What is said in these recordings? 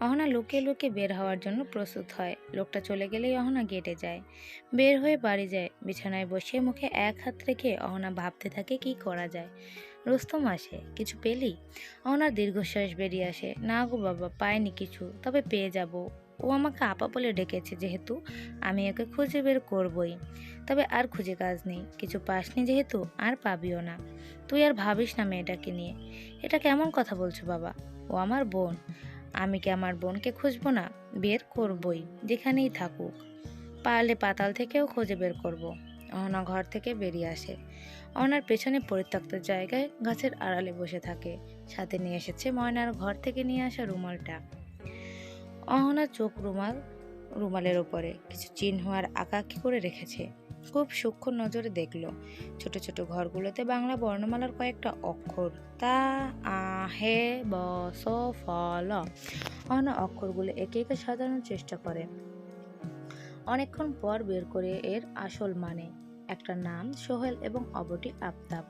অহনা লুকিয়ে লুকিয়ে বের হওয়ার জন্য প্রস্তুত হয়। লোকটা চলে গেলেই অহনা গেটে যায়। বের হয়ে বাড়ি যায়। বিছানায় বসে মুখে এক হাত রেখে অহনা ভাবতে থাকে কি করা যায়। রুস্তম আসে। কিছু পেলি? অহনার দীর্ঘশ্বাস বেরিয়ে আসে। না গো বাবা পায়নি কিছু। তবে পেয়ে যাব। ও আমাকে আপা বলে ডেকেছে যেহেতু আমি ওকে খুঁজে বের করবই। তবে আর খুঁজে কাজ নেই। কিছু পাসনি যেহেতু আর পাবিও না। তুই আর ভাবিস না মেয়েটাকে নিয়ে। এটা কেমন কথা বলছো বাবা? ও আমার বোন। আমি কি আমার বোনকে খুঁজবো না? বের করবই, যেখানেই থাকুক। পারলে পাতাল থেকেও খুঁজে বের করব। অহনা ঘর থেকে বেরিয়ে আসে। অহনার পেছনে পরিত্যক্ত জায়গায় গাছের আড়ালে বসে থাকে। সাথে নিয়ে এসেছে ময়নার ঘর থেকে নিয়ে আসা রুমালটা। অহনা চোখ রুমাল, রুমালের ওপরে কিছু চিহ্ন আর আঁকাকি করে রেখেছে। খুব সূক্ষ্ম নজরে দেখল। ছোট ছোট ঘরগুলোতে বাংলা বর্ণমালার কয়েকটা অক্ষর। তা, আ, হে, ব, স, ফ, ল অহনা অক্ষরগুলো একে একে সাজানোর চেষ্টা করে। অনেকক্ষণ পর বের করে এর আসল মানে। একটা নাম, সোহেল এবং অবটি আফতাব।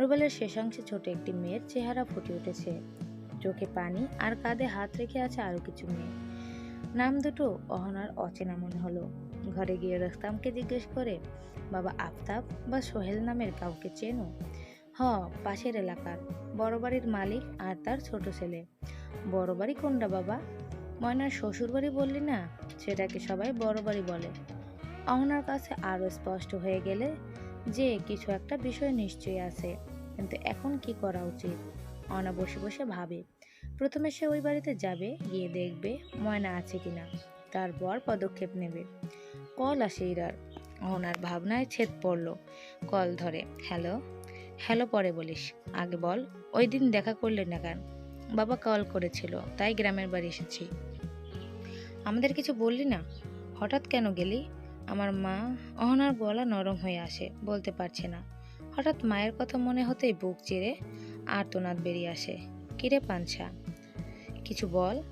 রুবেলের শেষাংশে ছোট একটি মেয়ের চেহারা ফুটে উঠেছে। চোখে পানি আর কাঁধে হাত রেখে আছে আরও কিছু মেয়ে। নাম দুটো অহনার অচেনা মনে হলো। ঘরে গিয়ে রস্তামকে জিজ্ঞেস করে, বাবা আফতাব বা সোহেল নামের কাউকে চেনো? হ, পাশের এলাকার, বড় বাড়ির মালিক আর তার ছোট ছেলে। বড় বাড়ি কোনটা বাবা? ময়নার শ্বশুর বাড়ি বললি না? সেটাকে সবাই বড় বাড়ি বলে। অহনার কাছে আরও স্পষ্ট হয়ে গেলে যে কিছু একটা বিষয় নিশ্চয়ই আছে, কিন্তু এখন কি করা উচিত? অনা বসে বসে ভাবে। প্রথমে সে ওই বাড়িতে যাবে, গিয়ে দেখবে ময়না আছে কিনা। তারপর পদক্ষেপ নেবে। কল আসে ইরার। অহনার ভাবনায় ছেদ পড়ল। কল ধরে, হ্যালো? হ্যালো, পরে বলিস। আগে বল, ওই দিন দেখা করলে না কেন? বাবা কল করেছিল, তাই গ্রামের বাড়ি এসেছি। আমাদের কিছু বললি না? হঠাৎ কেন গেলি? আমার মা অহনার গলা নরম হয়ে আসে, বলতে পারছে না। হঠাৎ মায়ের কথা মনে হতেই বুক চিরে আর্তনাদ বেরিয়ে আসে। কিরে পাঞ্ছা কিছু বল।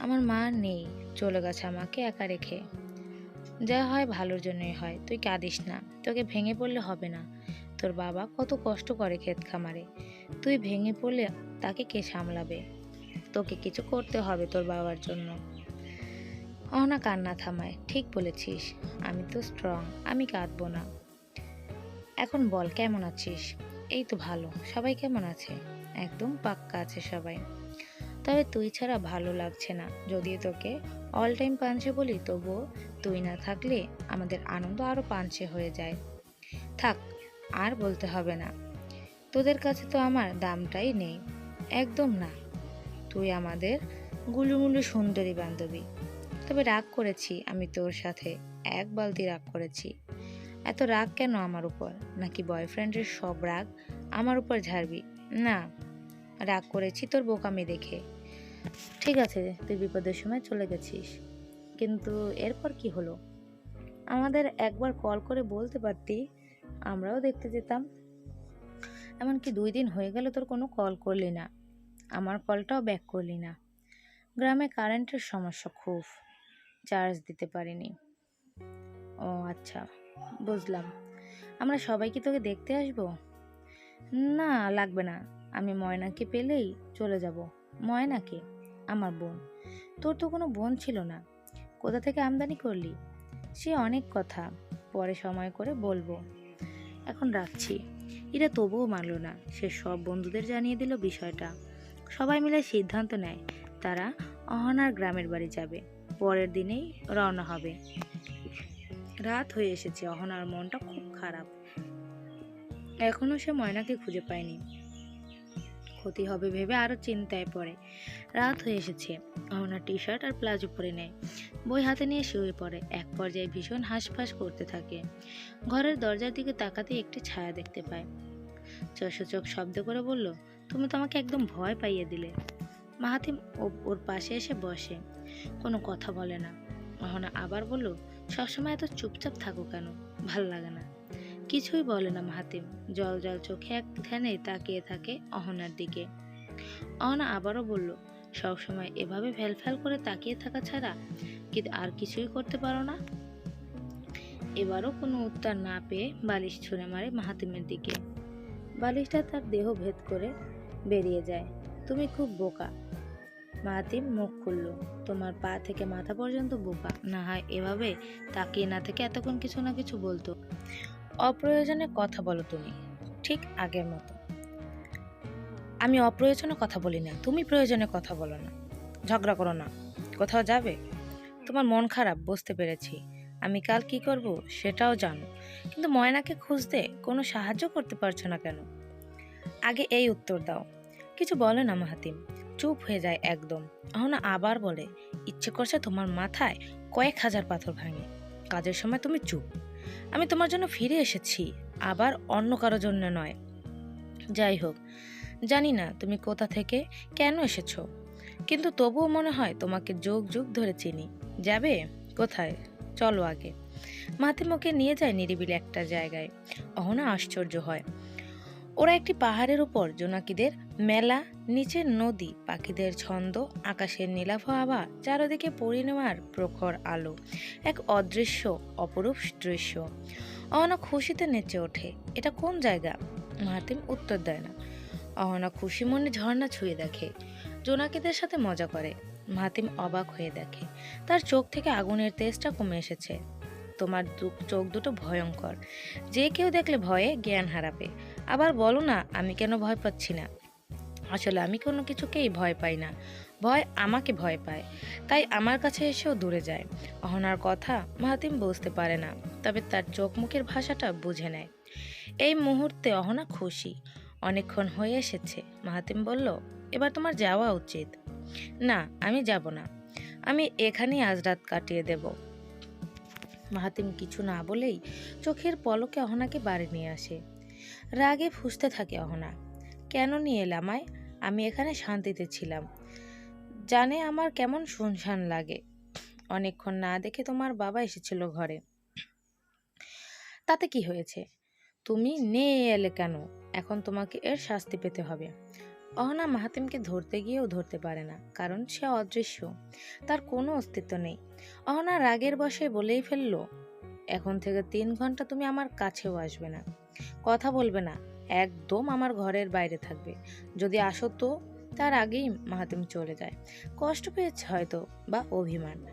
আমার মা নেই, চলে গেছে আমাকে একা রেখে। যা হয় ভালোর জন্যই হয়, তুই কাঁদিস না, তোকে ভেঙে পড়লে হবে না। তোর বাবা কত কষ্ট করে ক্ষেত খামারে, তুই ভেঙে পড়লে তাকে কে সামলাবে? তোকে কিছু করতে হবে তোর বাবার জন্য। অহনা কান্না থামায়, ঠিক বলেছিস, আমি তো স্ট্রং আমি কাঁদবো না। এখন বল, কেমন আছিস? এই তো ভালো, সবাই কেমন আছে? একদম পাক্কা আছে সবাই। তবে তুই ছাড়া ভালো লাগছে না। যদিও তোকে অল টাইম পাঞ্চে বলি, তবুও তুই না থাকলে আমাদের আনন্দ আরও পাঞ্চে হয়ে যায়। থাক, আর বলতে হবে না। তোদের কাছে তো আমার দামটাই নেই। একদম না। তুই আমাদের গুলুমুলু সুন্দরী বান্ধবী। তবে রাগ করেছি আমি তোর সাথে। এক বালতি রাগ করেছি। এত রাগ কেন আমার উপর? নাকি বয়ফ্রেন্ডের সব রাগ আমার উপর ঝাড়বি? না, রাগ করেছি তোর বোকামি দেখে। ঠিক আছে, তুই বিপদের সময় চলে গেছিস। কিন্তু এরপর কি হলো? আমাদের একবার কল করে বলতে পারতি, আমরাও দেখতে যেতাম। এমনকি দুই দিন হয়ে গেল তোর কোনো কল করলি না। আমার কলটাও ব্যাক করলি না। গ্রামে কারেন্টের সমস্যা খুব, চার্জ দিতে পারিনি। ও আচ্ছা বুঝলাম। আমরা সবাই কি তোকে দেখতে আসব? না, লাগবে না। আমি ময়নাকে পেলেই চলে যাব। ময়নাকে? আমার বোন। তোর তো কোনো বোন ছিল না। কোথা থেকে আমদানি করলি? সে অনেক কথা। পরে সময় করে বলব। এখন রাখছি। এরা তবুও মানল না। সে সব বন্ধুদের জানিয়ে দিল বিষয়টা। সবাই মিলে সিদ্ধান্ত নেয়, তারা অহনার গ্রামের বাড়ি যাবে। পরের দিনেই রওনা হবে। রাত হয়ে এসেছে। অহনার মনটা খুব খারাপ। এখনও সে ময়নাকে খুঁজে পায়নি। ক্ষতি হবে ভেবে আরও চিন্তায় পড়ে। রাত হয়ে এসেছে। অহনা টি শার্ট আর প্লাজো পরে নেয়। বই হাতে নিয়ে শুয়ে পড়ে। এক পর্যায়ে ভীষণ হাঁসফাঁস করতে থাকে। ঘরের দরজার দিকে তাকাতে একটি ছায়া দেখতে পায়। চোখ শব্দ করে বলল, তুমি তো আমাকে একদম ভয় পাইয়ে দিলে। মাহাতিম ওর পাশে এসে বসে। কোনো কথা বলে না। অহনা আবার বলল, সবসময় এত চুপচাপ থাকো কেন? ভালো লাগে না। কিছুই বলে না মাহাতিম। জল জল চোখে এক ধ্যানে তাকিয়ে থাকে অহনার দিকে। অহনা আবারও বলল, সবসময় এভাবে ফ্যাল করে তাকিয়ে থাকা ছাড়া কি আর কিছুই করতে পারো না? এবারও কোনো উত্তর না পেয়ে বালিশ ছুঁড়ে মারে মাহাতিমের দিকে। বালিশটা তার দেহ ভেদ করে বেরিয়ে যায়। তুমি খুব বোকা। মাহাতিম মুখ খুলল, তোমার পা থেকে মাথা পর্যন্ত বোকা। না হয় এভাবে তাকিয়ে না থেকে এতক্ষণ কিছু না কিছু বলতো। অপ্রয়োজনে কথা বলো তুমি, ঠিক আগের মতো। আমি অপ্রয়োজনে কথা বলি না, তুমি প্রয়োজনে কথা বলো না। ঝগড়া করো না, কোথাও যাবে? তোমার মন খারাপ, বুঝতে পেরেছি। আমি কাল কি করব সেটাও জানো, কিন্তু ময়নাকে খুঁজতে কোনো সাহায্য করতে পারছ না কেন? আগে এই উত্তর দাও। কিছু বলে না মাহাতিম, চুপ হয়ে যায় একদম। অহনা আবার বলে, ইচ্ছে করছে তোমার মাথায় কয়েক হাজার পাথর ভাঙে। কাজের সময় তুমি চুপ। আমি তোমার জন্য ফিরে এসেছি, আবার অন্য কারও জন্য নয়। যাই হোক, জানি না তুমি কোথা থেকে কেন এসেছ, কিন্তু তবুও মনে হয় তোমাকে যুগ যুগ ধরে চিনি। যাবে? কোথায়? চলো আগে। মাতিমকে নিয়ে যায় নিরিবিলি একটা জায়গায়। অহনা আশ্চর্য হয়। ওরা একটি পাহাড়ের উপর জোনাকিদের মেলা নিচে নদী, পাখিদের ছন্দ, আকাশের নীলাভ আভা চারদিকে পরিণামার প্রখর আলো। এক অদৃশ্য, অপরূপ দৃশ্য। অহনা খুশিতে নেচে ওঠে। এটা কোন জায়গা? মাহাতিম উত্তর দেয় না। অহনা খুশি মনে ঝর্ণা ছুঁয়ে দেখে। জোনাকিদের সাথে মজা করে। মাহাতিম অবাক হয়ে দেখে। তার চোখ থেকে আগুনের তেজটা কমে এসেছে। তোমার চোখ দুটো ভয়ঙ্কর। যে কেউ দেখলে ভয়ে জ্ঞান হারাবে। আবার বলো না, আমি কেন ভয় পাচ্ছি না? আসলে আমি কোনো কিছুকেই ভয় পাই না। ভয় আমাকে ভয় পায়। তাই আমার কাছে এসেও দূরে যায়। অহনার কথা মাহাতিম বুঝতে পারে না, তবে তার চোখ মুখের ভাষাটা বুঝে নেয়। এই মুহূর্তে অহনা খুশি। অনেকক্ষণ হয়ে এসেছে। মাহাতিম বলল, এবার তোমার যাওয়া উচিত। না, আমি যাব না। আমি এখানেই আজ রাত কাটিয়ে দেব। মাহাতিম কিছু না বলেই চোখের পলকে অহনাকে বাড়ি নিয়ে আসে। রাগে ফুসতে থাকে অহনা। কেন নিয়ে এলাম আমি এখানে শান্তিতে ছিলাম। জানে আমার কেমন শুনশান লাগে। অনেকক্ষণ না দেখে তোমার বাবা এসেছিল ঘরে। তাতে কি হয়েছে? তুমি নিয়ে এলে কেন? এখন তোমাকে এর শাস্তি পেতে হবে। অহনা মাহাতিমকে ধরতে গিয়েও ধরতে পারে না, কারণ সে অদৃশ্য। তার কোনো অস্তিত্ব নেই। অহনা রাগের বসে বলেই ফেলল, এখন থেকে তিন ঘণ্টা তুমি আমার কাছেও আসবে না। কথা বলবে না, একদম আমার ঘরের বাইরে থাকবে। যদি আসো তো, তার আগেই মাহাতিম চলে যায়। কষ্ট পেয়েছে হয়তো, বা অভিমান।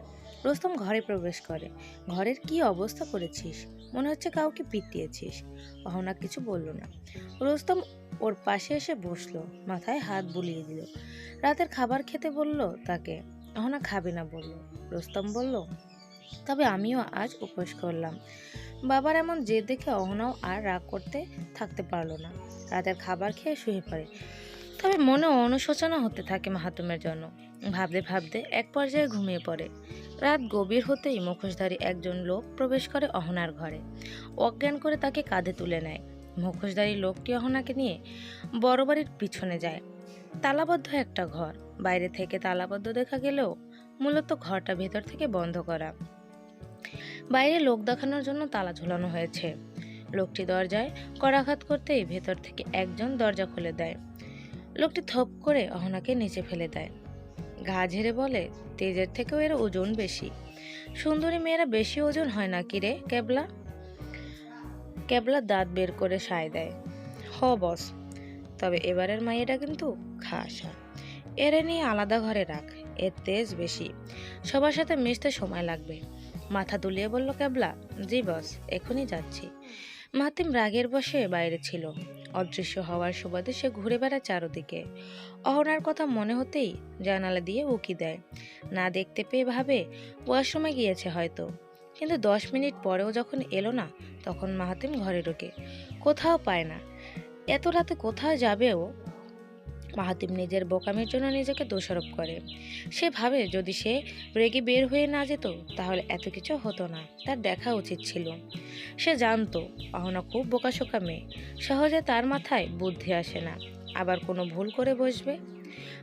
রোস্তম ঘরে প্রবেশ করে, ঘরের কি অবস্থা করেছিস? মনে হচ্ছে কাউকে পিটিয়েছিস। অহনা কিছু বলল না। রোস্তম ওর পাশে এসে বসল, মাথায় হাত বুলিয়ে দিল। রাতের খাবার খেতে বলল তাকে, অহনা খাবে না বলল। রোস্তম বলল, তবে আমিও আজ উপোস করলাম। বাবার এমন জেদ দেখে অহনাও আর রাগ করতে থাকতে পারল না। রাতের খাবার খেয়ে শুয়ে পড়ে। তবে মনে অনুশোচনা হতে থাকে মাহাতুমের জন্য। ভাবতে ভাবতে এক পর্যায়ে ঘুমিয়ে পড়ে। রাত গভীর হতেই মুখোশধারী একজন লোক প্রবেশ করে অহনার ঘরে। অজ্ঞান করে তাকে কাঁধে তুলে নেয়। মুখোশধারী লোকটি অহনাকে নিয়ে বড় বাড়ির পিছনে যায়। তালাবদ্ধ একটা ঘর। বাইরে থেকে তালাবদ্ধ দেখা গেলেও মূলত ঘরটা ভেতর থেকে বন্ধ করা। বাইরে লোক দেখানোর জন্য তালা ঝুলানো হয়েছে। লোকটি দরজায় করাঘাত করতেই ভেতর থেকে একজন দরজা খুলে দেয়। লোকটি থপ করে অহনাকে নিচে ফেলে দেয়। ঘা ঝেড়ে বলে, তেজের থেকেও এর ওজন বেশি। সুন্দরী মেয়েরা বেশি ওজন হয় না কি রে, কেবলা? কেবলা দাঁত বের করে সায় দেয়। হ, বস। তবে এবারের মাইয়েটা কিন্তু খাসা এরে নিয়ে আলাদা ঘরে রাখ, এর তেজ বেশি। সবার সাথে মিশতে সময় লাগবে। মাথা দুলিয়ে বলল ক্যাবলা জি, বস, এখনই যাচ্ছি। মাতিম রাগের বসে বাইরে ছিল। অদৃশ্য হওয়ার সুবাদে সে ঘুরে বেড়ায় চারদিকে। অহনার কথা মনে হতেই জানালা দিয়ে উকি দেয়। না দেখতে পেয়ে ভাবে, ওয়াশরুমে গিয়েছে হয়তো। কিন্তু দশ মিনিট পরেও যখন এলো না তখন মাহাতিম ঘরে ঢোকে। কোথাও পায় না। এত রাতে কোথায় যাবে ও মাহাতিম নিজের বোকামির জন্য নিজেকে দোষারোপ করে। সে ভাবে যদি সে রেগে বের হয়ে না যেত, তাহলে এত কিছু হতো না। তার দেখা উচিত ছিল। সে জানতো, অহনা খুব বোকাশোকা মেয়ে। সহজে তার মাথায় বুদ্ধি আসে না। আবার কোনো ভুল করে বসবে?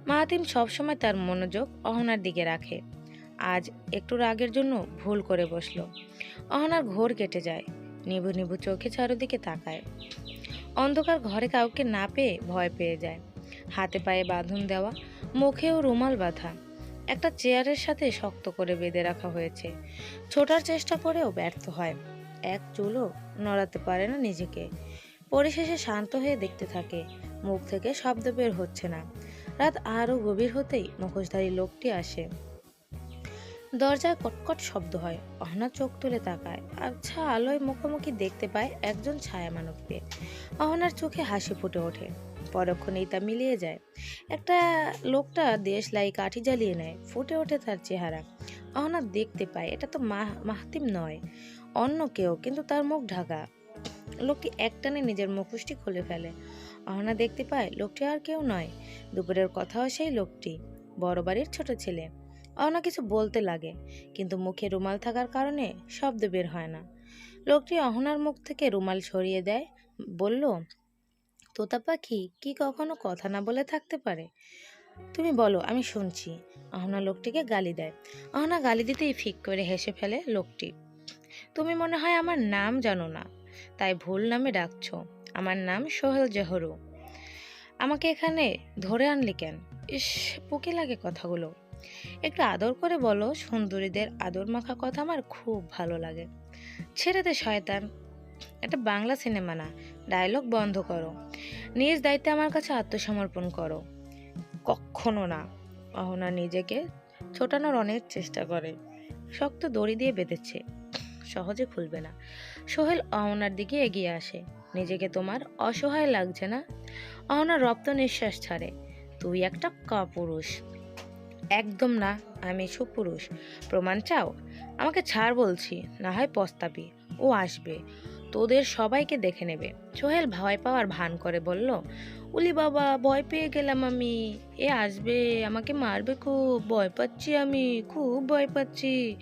মাহাতিম সবসময় তার মনোযোগ অহনার দিকে রাখে। আজ একটু রাগের জন্য ভুল করে বসল। অহনার ঘোর কেটে যায়। নিভু নিভু চোখে চারদিকে তাকায়। অন্ধকার ঘরে কাউকে না পেয়ে ভয় পেয়ে যায়। হাতে পায়ে বাঁধন দেওয়া, মুখেও রুমাল বাঁধা, একটা চেয়ারের সাথে শক্ত করে বেঁধে রাখা হয়েছে। ছোটার চেষ্টা করেও ব্যর্থ হয়। এক চুলও নড়াতে পারে না নিজেকে। পরিশেষে শান্ত হয়ে দেখতে থাকে, মুখ থেকে শব্দ বের হচ্ছে না। রাত আরও গভীর হতেই মুখোশধারী লোকটি আসে। দরজায় কটকট শব্দ হয়। অহনা চোখ তুলে তাকায়। আচ্ছা আলোয় মুখোমুখি দেখতে পায় একজন ছায়া মানবকে অহনার চোখে হাসি ফুটে ওঠে। পরক্ষণেই তা মিলিয়ে যায়। একটা লোকটা দেশলাই কাঠি জ্বালিয়ে নেয়। ফুটে ওঠে তার চেহারা। অহনা দেখতে পায়, এটা তো মাহ মাহতিম নয়। অন্য কেউ, কিন্তু তার মুখ ঢাকা। লোকটি একটানে নিজের মুখোশটি খুলে ফেলে। অহনা দেখতে পায়, লোকটি আর কেউ নয়। দুপুরের কথাও সেই লোকটি। বড় বাড়ির ছোট ছেলে। অহনা কিছু বলতে লাগে, কিন্তু মুখে রুমাল থাকার কারণে শব্দ বের হয় না। লোকটি অহনার মুখ থেকে রুমাল সরিয়ে দেয়, বলল, তোতা পাখি কি কখনো কথা না বলে থাকতে পারে? তুমি বলো, আমি শুনছি। অহনা লোকটিকে গালি দেয়। অহনা গালি দিতেই ফিক করে হেসে ফেলে লোকটি। তুমি মনে হয় আমার নাম জানো না, তাই ভুল নামে ডাকছো। আমার নাম সোহেল জহরু। আমাকে এখানে ধরে আনলি কেন? ইস পুকে লাগে কথাগুলো। একটু আদর করে বলো, সুন্দরীদের আদর মাখা কথা আমার খুব ভালো লাগে। ছেড়ে দে শয়তান। এটা বাংলা সিনেমা না ডায়লগ বন্ধ করো। নিজ দায়িত্বে আমার কাছে আত্মসমর্পণ করো। কখনো না, অহনা নিজেকে ছোটানোর অনেক চেষ্টা করে। শক্ত দড়ি দিয়ে বেঁধেছে, সহজে খুলবে না। সোহেল অহনার দিকে এগিয়ে আসে। নিজেকে তোমার অসহায় লাগছে না? অহনা রপ্ত নিঃশ্বাস ছাড়ে। তুই একটা কাপুরুষ। একদম না, আমি সুপুরুষ। প্রমাণ চাও? আমাকে ছাড় বলছি, না হয় পস্তাবি। ও আসবে। তোদের সবাইকে দেখে নেবে। সোহেল ভয় পাওয়ার ভান করে বলল, উলি বাবা, ভয় পেয়ে গেলাম আমি। এ আসবে, আমাকে মারবে খুব। ভয় পাচ্ছি আমি, খুব ভয় পাচ্ছি।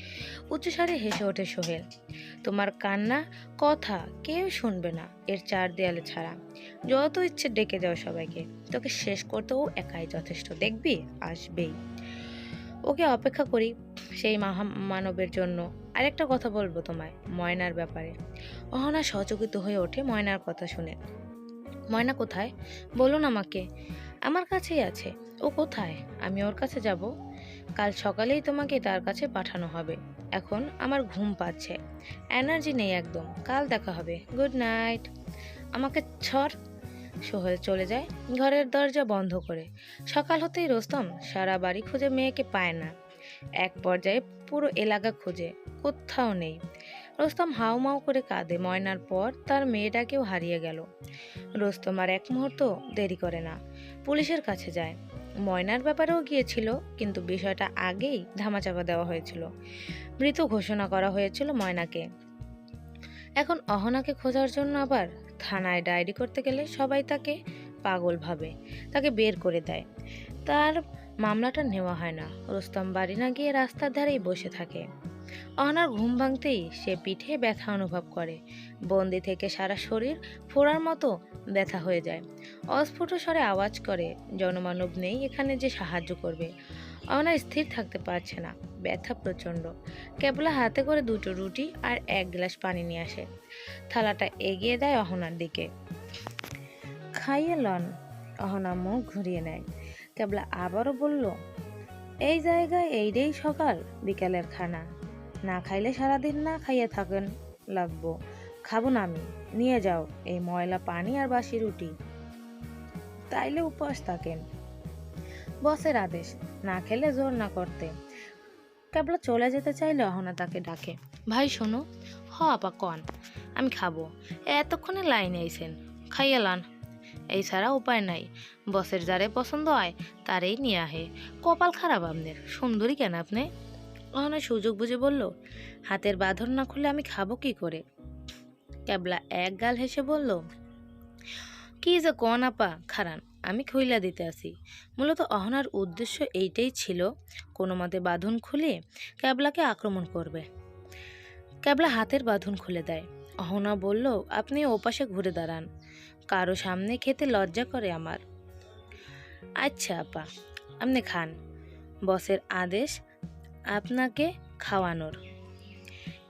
উচ্চস্বরে হেসে ওঠে সোহেল, তোমার কান্না, কথা কেউ শুনবে না, এর চার দেয়ালে ছাড়া। যত ইচ্ছে ডেকে যাও সবাইকে। তোকে শেষ করতেও একাই যথেষ্ট। দেখবি? আসবেই। ওকে অপেক্ষা করি সেই মহা মানবের জন্য। আরেকটা কথা বলব তোমায়, ময়নার ব্যাপারে। অহনা সচকিত হয়ে ওঠে ময়নার কথা শুনে। ময়না কোথায়? বলুন আমাকে। আমার কাছেই আছে। ও কোথায়? আমি ওর কাছে যাব। কাল সকালেই তোমাকে তার কাছে পাঠানো হবে। এখন আমার ঘুম পাচ্ছে। এনার্জি নেই একদম। কাল দেখা হবে। Good night. আমাকে ছড় সোহেল চলে যায়, ঘরের দরজা বন্ধ করে। সকাল হতেই রোস্তম সারা বাড়ি খুঁজে মেয়েকে পায় না। এক পর্যায়ে পুরো এলাকা খুঁজে, কোথাও নেই। রোস্তম হাউমাউ করে কাঁদে, ময়নার পর তার মেয়েটাকেও হারিয়ে গেল। রোস্তম আর এক মুহূর্ত দেরি করে না, পুলিশের কাছে যায়। ময়নার ব্যাপারেও গিয়েছিল, কিন্তু বিষয়টা আগেই ধামাচাপা দেওয়া হয়েছিল। মৃত ঘোষণা করা হয়েছিল ময়নাকে। এখন অহনাকে খোঁজার জন্য আবার থানায় ডায়েরি করতে গেলে সবাই তাকে পাগল ভাবে, তাকে বের করে দেয়। তার মামলাটা নেওয়া হয় না। রোস্তম বাড়ি না গিয়ে রাস্তার ধারেই বসে থাকে। অহনার ঘুম ভাঙতেই সে পিঠে ব্যথা অনুভব করে। বন্দি থেকে সারা শরীর ফোড়ার মতো ব্যথা হয়ে যায়। অস্ফুট স্বরে আওয়াজ করে, জনমানব নেই এখানে যে সাহায্য করবে। অহনা স্থির থাকতে পারছে না। ব্যথা প্রচণ্ড। কেবলা হাতে করে দুটো রুটি আর এক গ্লাস পানি নিয়ে আসে। থালাটা এগিয়ে দেয় অহনার দিকে। খাইয়ে লন, অহনা মুখ ঘুরিয়ে নেয়। কেবলা আবারও বলল, এই জায়গায় এইটাই সকাল, বিকালের খানা। না খাইলে সারাদিন না খাইয়ে থাকেন, লাগবো। খাব না আমি, নিয়ে যাও, এই ময়লা, পানি আর বাসি রুটি। তাইলে উপবাস থাকেন। বসের আদেশ, না খেলে জোর না করতে। কেবলা চলে যেতে চাইলে অহনা তাকে ডাকে, ভাই শোনো, হ আপা কন। আমি খাব। এতক্ষণে লাইনে আইসেন খাইয়া লান। এই ছাড়া উপায় নাই। বসের যারে পছন্দ হয়, তারেই নিয়ে আহে। কপাল খারাপ আপনার। সুন্দরী কেন আপনি? অহনা সুযোগ বুঝে বলল, হাতের বাঁধন না খুলে আমি খাব কি করে? ক্যাবলা এক গাল হেসে বলল, কি যে কন আপা, খারান, আমি খইলা দিতে আসি মূলত অহনার উদ্দেশ্য এইটাই ছিল, কোনো মতে বাঁধন খুলে ক্যাবলাকে আক্রমণ করবে। ক্যাবলা হাতের বাঁধন খুলে দেয়। অহনা বলল, আপনি ওপাশে ঘুরে দাঁড়ান। কারও সামনে খেতে লজ্জা করে আমার। আচ্ছা আপা, আপনি খান। বসের আদেশ, আপনাকে খাওয়ানোর।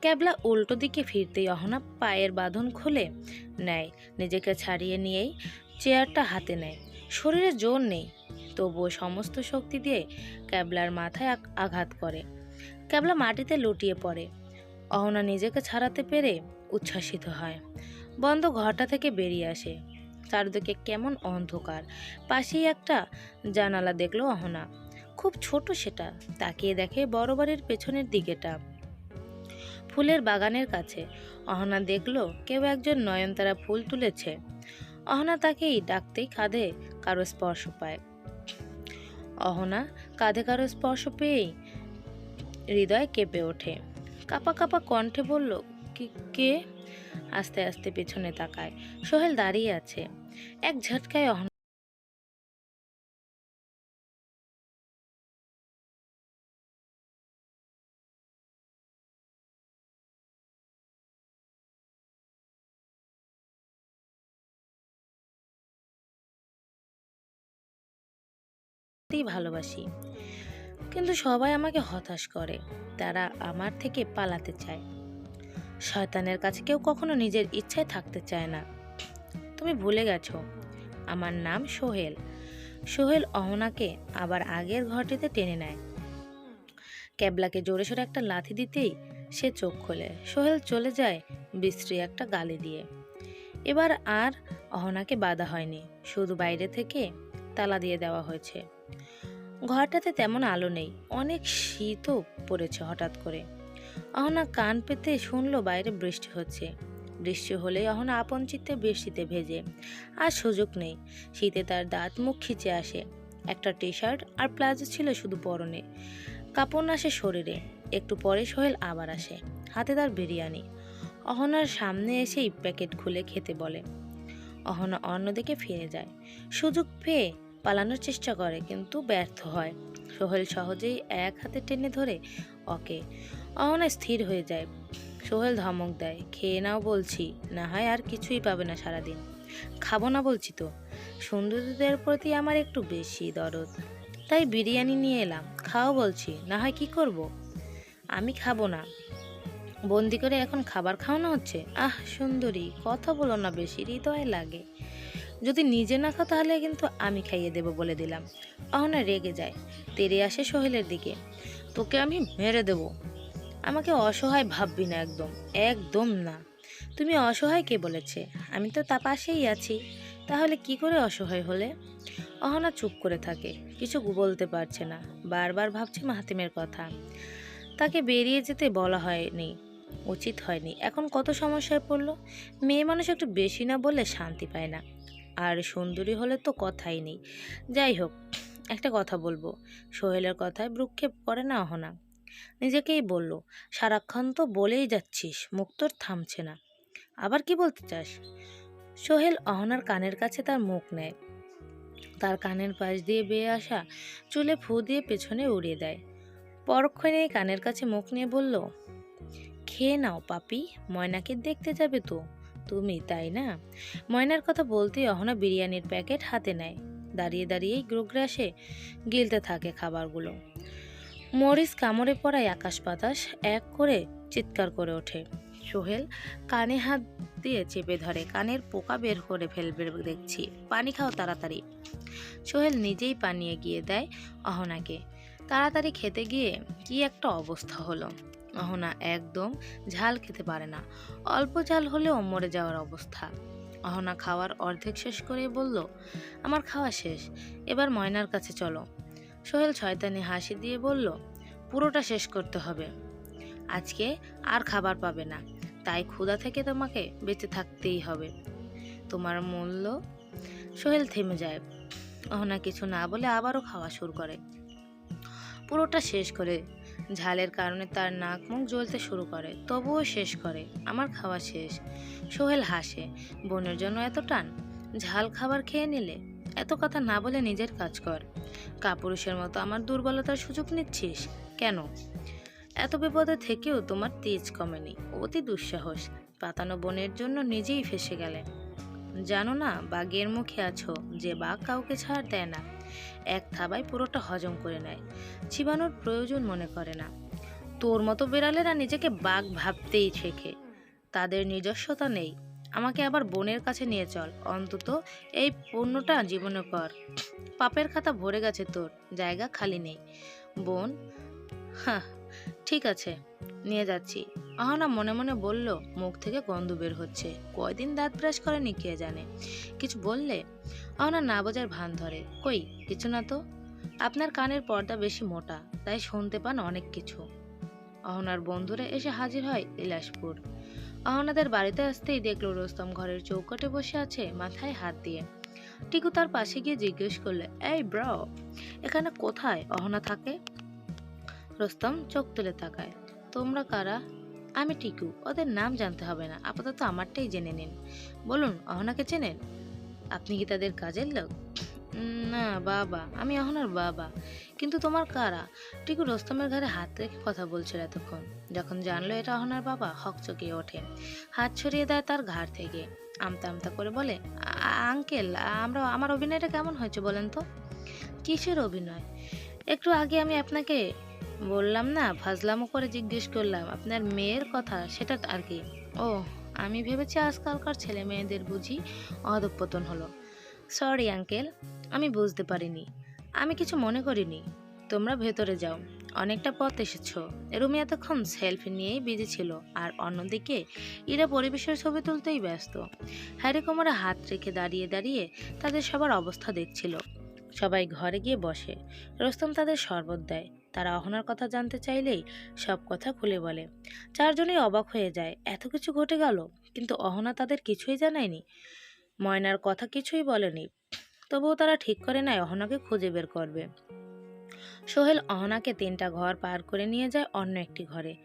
ক্যাবলা উল্টো দিকে ফিরতেই অহনা পায়ের বাঁধন খুলে নেয়, নিজেকে ছাড়িয়ে নিয়েই চেয়ারটা হাতে নেয়। শরীরে জোর নেই, তবুও সমস্ত শক্তি দিয়ে ক্যাবলার মাথায় আঘাত করে। ক্যাবলা মাটিতে লুটিয়ে পড়ে। অহনা নিজেকে ছাড়াতে পেরে উচ্ছ্বাসিত হয়। বন্ধ ঘরটা থেকে বেরিয়ে আসে। চারদিকে কেমন অন্ধকার। পাশেই একটা জানালা দেখল অহনা। খুব ছোট সেটা। তাকিয়ে দেখে বড় বাড়ির পেছনের দিকেটা। ফুলের বাগানের কাছে। অহনা দেখল কেউ একজন নয়নতারা ফুল তুলেছে। অহনা তাকেই ডাকতেই কাঁধে কারও স্পর্শ পায়। অহনা কাঁধে কারও স্পর্শ পেয়েই হৃদয় কেঁপে ওঠে। কাপা কাপা কণ্ঠে বলল "কি আস্তে আস্তে পেছনে তাকায়। সোহেল দাঁড়িয়ে আছে। এক ঝটকায় অহনা ভালোবাসি। কিন্তু সবাই আমাকে হতাশ করে। তারা আমার থেকে পালাতে চায়। শয়তানের কাছে কেউ কখনো নিজের ইচ্ছায় থাকতে চায় না। তুমি ভুলে গেছো, আমার নাম সোহেল। সোহেল অহনাকে আবার আগের ঘরটিতে টেনে নেয়। ক্যাবলাকে জোরে সোরে একটা লাথি দিতেই সে চোখ খোলে। সোহেল চলে যায় বিশ্রী একটা গালি দিয়ে। এবার আর অহনাকে বাধা হয়নি, শুধু বাইরে থেকে তালা দিয়ে দেওয়া হয়েছে। ঘরটাতে তেমন আলো নেই, অনেক শীতও পড়েছে হঠাৎ করে। অহনা কান পেতে শুনলো বাইরে বৃষ্টি হচ্ছে। বৃষ্টি হলেই অহনা আপন চিত্তে বৃষ্টিতে ভেজে। আর সুযোগ নেই। শীতে তার দাঁত মুখ খিচে আসে। একটা টি শার্ট আর প্লাজো ছিল শুধু পরনে। কাপড় আসে শরীরে। একটু পরে সোহেল আবার আসে। হাতে তার বিরিয়ানি। অহনার সামনে এসেই প্যাকেট খুলে খেতে বলে। অহনা অন্যদিকে ফিরে যায়। সুযোগ পেয়ে পালানোর চেষ্টা করে, কিন্তু ব্যর্থ হয়। সোহেল সহজেই এক হাতে টেনে ধরে ওকে। অহনা স্থির হয়ে যায়। সোহেল ধমক দেয়, খেয়ে নাও বলছি, না হয় আর কিছুই পাবে না সারাদিন। খাব না বলছি তো। সুন্দরীদের প্রতি আমার একটু বেশি দরদ। তাই বিরিয়ানি নিয়ে এলাম, খাও বলছি, না হয় কি করব? আমি খাব না। বন্দি করে এখন খাবার খাওয়ানো হচ্ছে? আহ, সুন্দরী, কথা বলো না বেশি, হৃদয় লাগে। যদি নিজে না খাও তাহলে কিন্তু আমি খাইয়ে দেব বলে দিলাম। অহনা রেগে যায়, তেরে আসে সোহেলের দিকে। তোকে আমি মেরে দেব। আমাকে অসহায় ভাববি না একদম একদম না। তুমি অসহায় কে বলেছে? আমি তো তা পাশেই আছি। তাহলে কি করে অসহায় হলে? অহনা চুপ করে থাকে, কিছু বলতে পারছে না, বারবার ভাবছে মাহাতিমের কথা। তাকে বেরিয়ে যেতে বলা হয়নি, উচিত হয়নি। এখন কত সমস্যায় পড়ল? মেয়ে মানুষ একটু বেশি না বলে শান্তি পায় না। আর সুন্দরী হলে তো কথাই নেই। যাই হোক, একটা কথা বলব। সোহেলের কথায় ভ্রুক্ষেপ করে না অহনা। নিজেকেই বলল, সারাক্ষণ তো বলেই যাচ্ছিস মুখ তোর থামছে না। আবার কি বলতে চাস? সোহেল অহনার কানের কাছে তার মুখ নেয়। তার কানের পাশ দিয়ে বেয়ে আসা চুলে ফু দিয়ে পেছনে উড়িয়ে দেয়। পরক্ষণে কানের কাছে মুখ নিয়ে বলল, খেয়ে নাও পাপি, ময়নাকে দেখতে যাবে তো। তুমি, তাই না? ময়নার কথা বলতেই অহনা বিরিয়ানির প্যাকেট হাতে নেয়। দাঁড়িয়ে দাঁড়িয়েই গ্রোগ্রাসে গিলতে থাকে খাবারগুলো। মরিচ কামড়ে পড়ায় আকাশ বাতাস এক করে চিৎকার করে ওঠে। সোহেল কানে হাত দিয়ে চেপে ধরে, কানের পোকা বের করে ফেলবে দেখছি। পানি খাও তাড়াতাড়ি। সোহেল নিজেই পানি এগিয়ে দেয় অহনাকে। তাড়াতাড়ি খেতে গিয়ে কি একটা অবস্থা হলো? অহনা একদম ঝাল খেতে পারে না। অল্প ঝাল হলেও মরে যাওয়ার অবস্থা। অহনা খাওয়ার অর্ধেক শেষ করে বলল, আমার খাওয়া শেষ। এবার ময়নার কাছে চলো। সোহেল শয়তানি হাসি দিয়ে বলল, পুরোটা শেষ করতে হবে। আজকে আর খাবার পাবে না। তাই ক্ষুধা থেকে তোমাকে বেঁচে থাকতেই হবে। তোমার মূল্য? সোহেল থেমে যায়। অহনা কিছু না বলে আবারও খাওয়া শুরু করে। পুরোটা শেষ করে ঝালের কারণে তার নাক মুখ জ্বলতে শুরু করে। তবুও শেষ করে। আমার খাওয়া শেষ। সোহেল হাসে। বোনের জন্য এত টান। ঝাল খাবার খেয়ে নিলে এত কথা না বলে নিজের কাজ কর। কাপুরুষের মতো আমার দুর্বলতার সুযোগ নিচ্ছিস? কেন? এত বিপদে থেকেও তোমার তেজ কমেনি, অতি দুঃসাহস। পাতানো বনের জন্য নিজেই ফেসে গেলে। জানো না, বাঘের মুখে আছো, যে বাঘ কাউকে ছাড় দেয় না। এক থাবায় পুরোটা হজম করে নেয়। চিবানোর প্রয়োজন মনে করে না। তোর মতো বেড়ালেরা নিজেকে বাঘ ভাবতেই শেখে তাদের নিজস্বতা নেই। আমাকে আবার বোনের কাছে নিয়ে চল, অন্তত এই পণ্যটা জীবনে কর পাপের খাতা ভরে গেছে তোর, জায়গা খালি নেই। বোন হ্যাঁ ঠিক আছে, নিয়ে যাচ্ছি। অহনা মনে মনে বলল, মুখ থেকে গন্ধ বের হচ্ছে। কয়দিন দাঁত ব্রাশ করেনি কে জানে? কিছু বললে? অহনা না বোঝার ভান ধরে। কই, কিছু না তো? আপনার কানের পর্দা বেশি মোটা, তাই শুনতে পান অনেক কিছু। অহনার বন্ধুরা এসে হাজির হয় ইলাসপুর অহনাদের বাড়িতে আসতেই দেখল রোস্তম ঘরের চৌকাটে বসে আছে মাথায় হাত দিয়ে। টিকু তার পাশে গিয়ে জিজ্ঞেস করলে, এই ব্র, এখানে কোথায় অহনা থাকে? রোস্তম চোখ তুলে তাকায়, তোমরা কারা? আমি টিকু, ওদের নাম জানতে হবে না, আপাতত আমারটাই জেনে নিন। বলুন অহনাকে চেনেন? আপনি কি তাদের কাজের লোক? না, বাবা। আমি অহনার বাবা। কিন্তু তোমার কারা? টিকু রোস্তমের ঘরে হাত রেখে কথা বলছিল এতক্ষণ। যখন জানলো এটা অহনার বাবা হকচকিয়ে ওঠে। হাত ছড়িয়ে দেয় তার ঘাড় থেকে। আমতা আমতা করে বলে আঙ্কেল, আমরা, আমার অভিনয়টা কেমন হয়েছে বলেন তো? কিসের অভিনয়? একটু আগে আমি আপনাকে বললাম না, ফাজলামো করে জিজ্ঞেস করলাম, আপনার মেয়ের কথা, সেটা আর কি? ও আমি ভেবেছি আজকালকার ছেলে মেয়েদের বুঝি অধঃপতন হলো। সরি আঙ্কেল আমি বুঝতে পারিনি। আমি কিছু মনে করিনি। তোমরা ভেতরে যাও। অনেকটা পথ এসেছ। রুমি এতক্ষণ সেলফি নিয়েই বিজি ছিল। আর অন্যদিকে, ইরা পরিবেশের ছবি তুলতেই ব্যস্ত। হ্যারি কোমরে হাত রেখে দাঁড়িয়ে দাঁড়িয়ে তাদের সবার অবস্থা দেখছিল। সবাই ঘরে গিয়ে বসে। রোস্তম তাদের শরবত দেয়। তারা অহনার কথা জানতে চাইলেই সব কথা খুলে বলে। চারজনেই অবাক হয়ে যায়। এত কিছু ঘটে গেল। কিন্তু অহনা তাদের কিছুই জানায়নি। ময়নার কথা কিছুই বলেনি। তবুও তারা ঠিক করে নেয় অহনাকে খুঁজে বের করবে। সোহেল অহনাকে তিনটা ঘর পার করে নিয়ে যায় অন্য একটি ঘরে।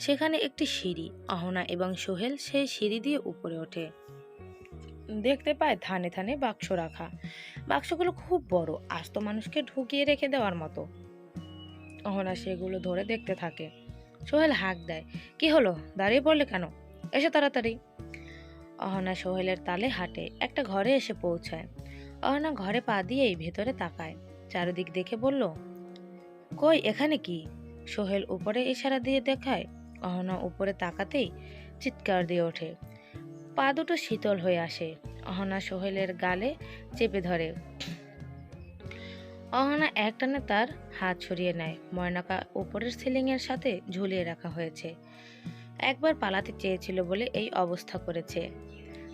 সেখানে একটি সিঁড়ি, অহনা এবং সোহেল সেই সিঁড়ি দিয়ে উপরে ওঠে। দেখতে পায় থানে থানে বাক্স রাখা। বাক্সগুলো খুব বড়, আস্ত মানুষকে ঢুকিয়ে রেখে দেওয়ার মতো। অহনা সেগুলো ধরে দেখতে থাকে। সোহেল হাঁক দেয়, কি হলো? দাঁড়িয়ে পড়লে কেন? এসে তাড়াতাড়ি। অহনা সোহেলের তালে হাঁটে, একটা ঘরে এসে পৌঁছায়। অহনা ঘরে পা দিয়েই ভেতরে তাকায়। চারিদিক দেখে বলল, কই, এখানে কি? সোহেল উপরে ইশারা দিয়ে দেখায়। অহনা উপরে তাকাতেই চিৎকার দিয়ে ওঠে। পা দুটো শীতল হয়ে আসে। অহনা সোহেলের গালে চেপে ধরে। অহনা একটানে তার হাত ছড়িয়ে নেয়। ময়নাকা উপরের সিলিংয়ের সাথে ঝুলিয়ে রাখা হয়েছে। একবার পালাতে চেয়েছিল বলে এই অবস্থা করেছে।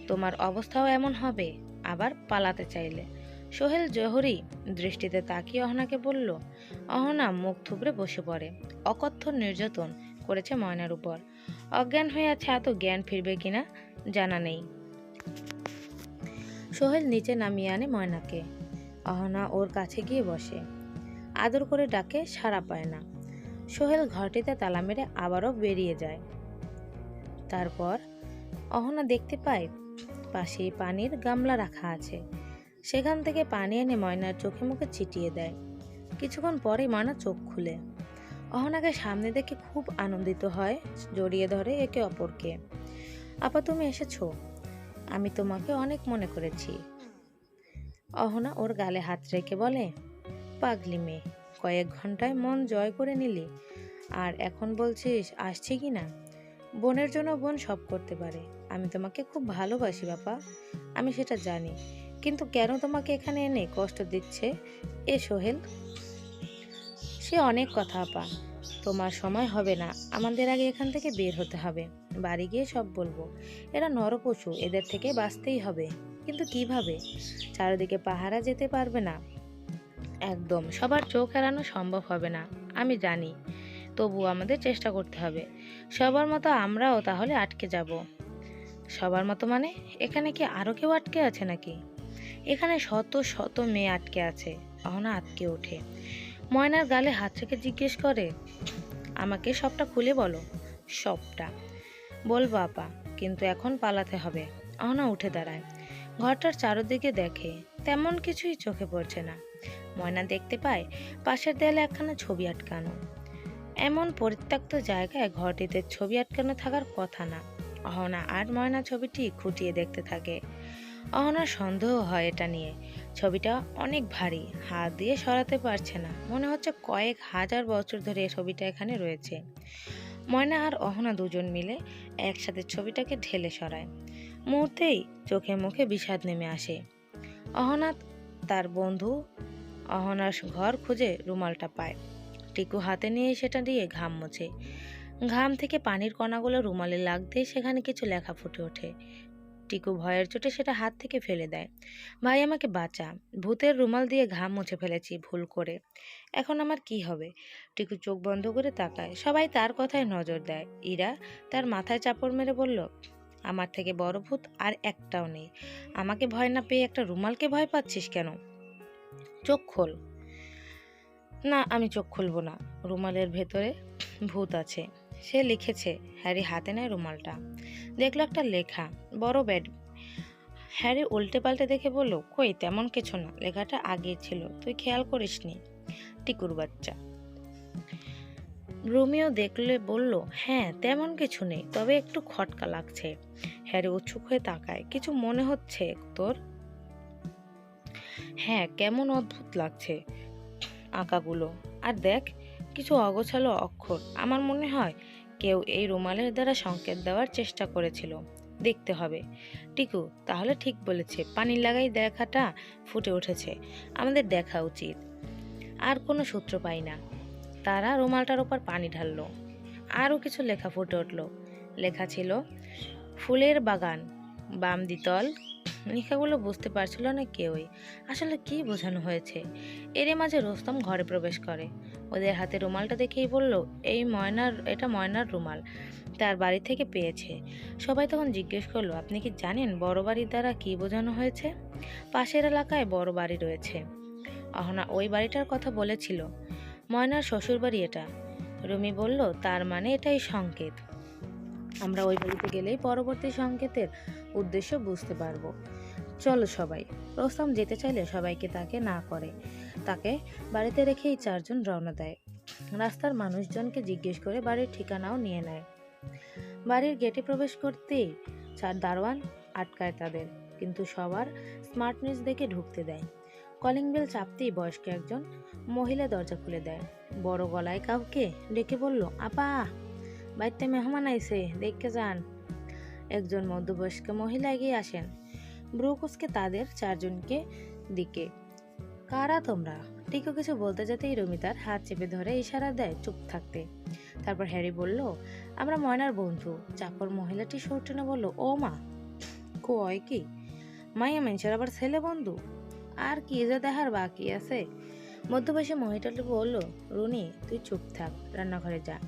তোমার অবস্থাও এমন হবে, আবার পালাতে চাইলে। সোহেল জহরি দৃষ্টিতে তাকিয়ে অহনাকে বলল, অহনা মুখ থুবড়ে বসে পড়ে। অকথ্য নির্যাতন করেছে ময়নার উপর। অজ্ঞান হয়ে আছে এত জ্ঞান ফিরবে কিনা জানা নেই। সোহেল নিচে নামিয়ে আনে ময়নাকে। অহনা ওর কাছে গিয়ে বসে। আদর করে ডাকে সাড়া পায় না। সোহেল ঘরটিতে তালা মেরে আবারও বেরিয়ে যায়। তারপর অহনা দেখতে পায় পাশেই পানির গামলা রাখা আছে। সেখান থেকে পানি এনে ময়নার চোখে মুখে ছিটিয়ে দেয়। কিছুক্ষণ পরে ময়না চোখ খুলে। অহনাকে সামনে দেখে খুব আনন্দিত হয়, জড়িয়ে ধরে একে অপরকে। আপা, তুমি এসেছ। আমি তোমাকে অনেক মনে করেছি। অহনা ওর গালে হাত রেখে বলে, পাগলি মেয়ে, কয়েক ঘন্টায় মন জয় করে নিলি। আর এখন বলছিস, আসছি কি না? বোনের জন্য বোন সব করতে পারে। আমি তোমাকে খুব ভালোবাসি বাপা আমি সেটা জানি। কিন্তু কেন তোমাকে এখানে এনে কষ্ট দিচ্ছে? এ সোহেল। সে অনেক কথা, আপা। তোমার সময় হবে না। আমাদের আগে এখান থেকে বের হতে হবে। বাড়ি গিয়ে সব বলব। এরা নরপশু, এদের থেকে বাঁচতেই হবে। কিন্তু কীভাবে? চারিদিকে পাহারা যেতে পারবে না। একদম, সবার চোখ এড়ানো সম্ভব হবে না। আমি জানি। তবু আমাদের চেষ্টা করতে হবে। সবার মতো আমরাও তাহলে আটকে যাব। সবার মতো মানে? এখানে কি আরও কেউ আটকে আছে নাকি? এখানে শত শত মেয়ে আটকে আছে। অহনা আটকে ওঠে। ময়নার গালে হাত রেখে জিজ্ঞেস করে, আমাকে সবটা খুলে বলো? সবটা। বলব আপা কিন্তু এখন পালাতে হবে। অহনা উঠে দাঁড়ায়। ঘরটার চারোদিকে দেখে, তেমন কিছুই চোখে পড়ছে না। ময়না দেখতে পায়, পাশের দেয়ালে একখানা ছবি আটকানো। এমন পরিত্যক্ত জায়গায় ঘরটিতে ছবি আটকানো থাকার কথা না। অহনা আর ময়না ছবিটি খুঁটিয়ে দেখতে থাকে। অহনার সন্দেহ হয় এটা নিয়ে। ছবিটা অনেক ভারী, হাত দিয়ে সরাতে পারছে না। মনে হচ্ছে কয়েক হাজার বছর ধরে এই ছবিটা এখানে রয়েছে। ময়না আর অহনা দুজন মিলে একসাথে ছবিটাকে ঢেলে সরায়। মুহূর্তেই চোখে মুখে বিষাদ নেমে আসে। অহনা তার বন্ধু অহনার ঘর খুঁজে রুমালটা পায়। টিকু হাতে নিয়ে সেটা দিয়ে ঘাম মোছে। ঘাম থেকে পানির কণাগুলো রুমালে লাগতেই সেখানে কিছু লেখা ফুটে ওঠে। টিকু ভয়ের চোটে সেটা হাত থেকে ফেলে দেয়। ভাই, আমাকে বাঁচা। ভূতের রুমাল দিয়ে ঘাম মুছে ফেলেছি, ভুল করে। এখন আমার কি হবে? টিকু চোখ বন্ধ করে তাকায়। সবাই তার কথায় নজর দেয়। ইরা তার মাথায় চাপড় মেরে বলল, আমার থেকে বড় ভূত আর একটাও নেই। আমাকে ভয় না পেয়ে একটা রুমালকে ভয় পাচ্ছিস কেন? চোখ খোল। না, আমি চোখ খুলবো না। রুমালের ভেতরে ভূত আছে। সে লিখেছে, হ্যারি হাতে নেয় রুমালটা। দেখল একটা লেখা, বড় ব্যাড। হ্যারি উল্টে পাল্টে দেখে বলল, কই, তেমন কিছু না, লেখাটা আগে ছিল, তুই খেয়াল করিসনি, টিকুর বাচ্চা। রোমিও দেখলে বলল হ্যাঁ তেমন কিছু নেই, তবে একটু খটকা লাগছে। হ্যারি উৎসুক হয়ে তাকায়, কিছু মনে হচ্ছে তোর? হ্যাঁ কেমন অদ্ভুত লাগছে। আঁকাগুলো। আর দেখ, কিছু অগোছালো অক্ষর। আমার মনে হয় কেউ এই রুমালের দ্বারা সংকেত দেওয়ার চেষ্টা করেছিল। দেখতে হবে। টিকু, তাহলে ঠিক বলেছে, পানি লাগাই দেখাটা ফুটে উঠেছে। আমাদের দেখা উচিত। আর কোনো সূত্র পাই না। তারা রুমালটার ওপর পানি ঢাললো। আরও কিছু লেখা ফুটে উঠল। লেখা ছিল, ফুলের বাগান বাম দ্বিতল লেখাগুলো বুঝতে পারছিল না কেউই। আসলে কি বোঝানো হয়েছে? এরই মাঝে রোস্তম ঘরে প্রবেশ করে। ওদের হাতে রুমালটা দেখেই বলল, এই ময়নার, এটা ময়নার রুমাল। তার বাড়ি থেকে পেয়েছে। সবাই তখন জিজ্ঞেস করল, আপনি কি জানেন বড় বাড়ির দ্বারা কি বোঝানো হয়েছে? পাশের এলাকায় বড় বাড়ি রয়েছে। অহনা ওই বাড়িটার কথা বলেছিল। ময়নার শ্বশুর বাড়ি এটা। রুমি বলল, তার মানে এটাই সংকেত। আমরা ওই বাড়িতে গেলেই পরবর্তী সংকেতের উদ্দেশ্য বুঝতে পারব। চলো সবাই, রোস্তম যেতে চাইলে সবাইকে তাকে না করে, তাকে বাড়িতে রেখেই চারজন রওনা দেয়। রাস্তার মানুষজনকে জিজ্ঞেস করে বাড়ির ঠিকানাও নিয়ে নেয়। বাড়ির গেটে প্রবেশ করতেই চার দারোয়ান আটকায় তাদের, কিন্তু সবার স্মার্টনেস দেখে ঢুকতে দেয়। কলিং বেল চাপতেই বয়স্ক একজন মহিলা দরজা খুলে দেয়। বড় গলায় কাউকে ডেকে বলল, আপা! বাড়িতে মেহমান আইছে দেখতে যান। একজন মধ্যবয়স্ক মহিলা এগিয়ে আসেন। ব্রুকুসকে তাদের চারজনকে দিকে। কারা তোমরা? টিকো কিছু বলতে যেতেই রমি তার হাত চেপে ধরে ইশারা দেয় চুপ থাকতে। তারপর হ্যারি বলল, আমরা ময়নার বন্ধু। চাকর মহিলাটি সুর বলল, ও মা, কয় কি? মাইয়া মানুষের আবার ছেলে বন্ধু? আর কি যে দেখার বাকি আছে? মধ্যবয়সী মহিলাটি বলল, রুনি, তুই চুপ থাক, রান্নাঘরে যা।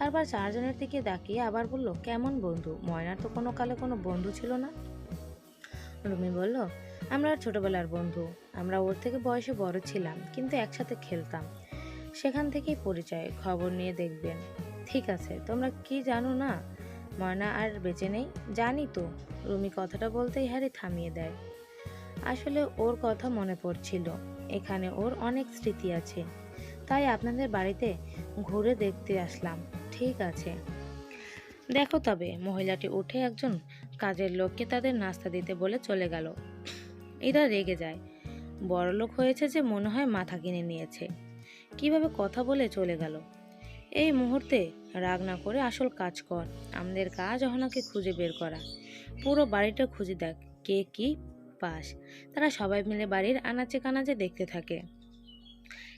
তারপর চারজনের দিকে তাকিয়ে আবার বলল, কেমন বন্ধু? ময়নার তো কোনো কালে কোনো বন্ধু ছিল না? রুমি বলল, আমরা ছোটবেলার বন্ধু। আমরা ওর থেকে বয়সে বড় ছিলাম, কিন্তু একসাথে খেলতাম। সেখান থেকেই পরিচয়, খবর নিয়ে দেখবেন। ঠিক আছে, তোমরা কি জানো না? ময়না আর বেঁচে নেই? জানি তো। রুমি কথাটা বলতেই হ্যারি থামিয়ে দেয়। আসলে ওর কথা মনে পড়ছিল। এখানে ওর অনেক স্মৃতি আছে। তাই আপনাদের বাড়িতে ঘুরে দেখতে আসলাম। ঠিক আছে। দেখো তবে, মহিলাটি উঠে একজন কাজের লোককে তাদের নাস্তা দিতে বলে চলে গেল। এরা রেগে যায়। বড়লোক হয়েছে যে মনে হয় মাথা কিনে নিয়েছে। কীভাবে কথা বলে চলে গেল? এই মুহূর্তে রাগ না করে আসল কাজ কর। আমাদের কাজ অহনাকে খুঁজে বের করা। পুরো বাড়িটা খুঁজে দেখ, কে কি পাস। তারা সবাই মিলে বাড়ির আনাচে কানাচে দেখতে থাকে।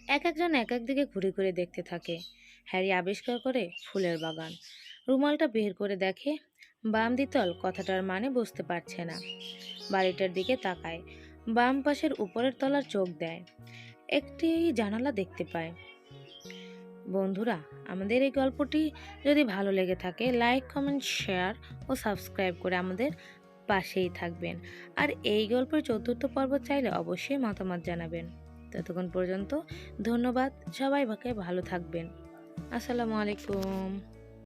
এক একজন এক এক দিকে ঘুরে ঘুরে দেখতে থাকে। হ্যারি আবিষ্কার করে ফুলের বাগান। রুমালটা বের করে দেখে বাম দ্বিতল কথাটার মানে বুঝতে পারছে না। বাড়িটার দিকে তাকায়, বাম পাশের উপরের তলার চোখ দেয়, একটি জানালা দেখতে পায়। বন্ধুরা, আমাদের এই গল্পটি যদি ভালো লেগে থাকে, লাইক, কমেন্ট, শেয়ার ও সাবস্ক্রাইব করে আমাদের পাশেই থাকবেন। আর এই গল্পের চতুর্থ পর্ব চাইলে অবশ্যই মতামত জানাবেন। ততক্ষণ পর্যন্ত ধন্যবাদ। সবাই ভালো থাকবেন। আসসালামু আলাইকুম।